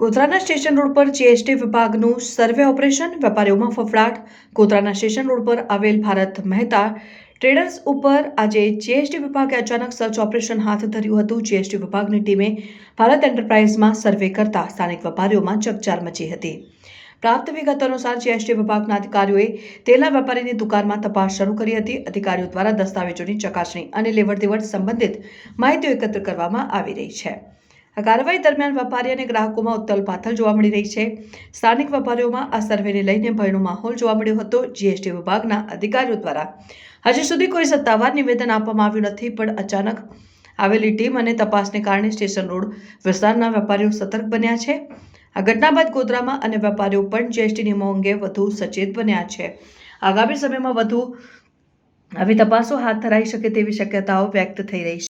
ગોધરાના station road પર GST વિભાગનું survey operation, વેપારીઓમાં ફફડાટ. ગોધરાના સ્ટેશન રોડ પર આવેલ ભારત મહેતા ટ્રેડર્સ ઉપર આજે જીએસટી વિભાગે અચાનક સર્ચ ઓપરેશન હાથ ધર્યું હતું. જીએસટી વિભાગની ટીમે ભારત એન્ટરપ્રાઇઝમાં સર્વે કરતા સ્થાનિક વેપારીઓમાં ચકચાર મચી હતી. પ્રાપ્ત વિગત અનુસાર જીએસટી વિભાગના અધિકારીઓએ તેલના વેપારીની દુકાનમાં તપાસ શરૂ કરી હતી. અધિકારીઓ દ્વારા દસ્તાવેજોની ચકાસણી અને લેવડ દેવડ સંબંધિત માહિતીઓ એકત્ર કરવામાં આવી રહી છે. આ કાર્યવાહી દરમિયાન વેપારી અને ગ્રાહકોમાં ઉત્તલ પાથલ જોવા મળી રહી છે. સ્થાનિક વેપારીઓમાં આ સર્વેને લઈને ભયનો માહોલ જોવા મળ્યો હતો. જીએસટી વિભાગના અધિકારીઓ દ્વારા હજી સુધી કોઈ સત્તાવાર નિવેદન આપવામાં આવ્યું નથી, પણ અચાનક આવેલી ટીમ અને તપાસને કારણે સ્ટેશન રોડ વિસ્તારના વેપારીઓ સતર્ક બન્યા છે. આ ઘટના બાદ ગોધરામાં અને વેપારીઓ પણ જીએસટી નિયમો અંગે વધુ સચેત બન્યા છે. આગામી સમયમાં વધુ આવી તપાસો હાથ ધરાઈ શકે તેવી શક્યતાઓ વ્યક્ત થઈ રહી છે.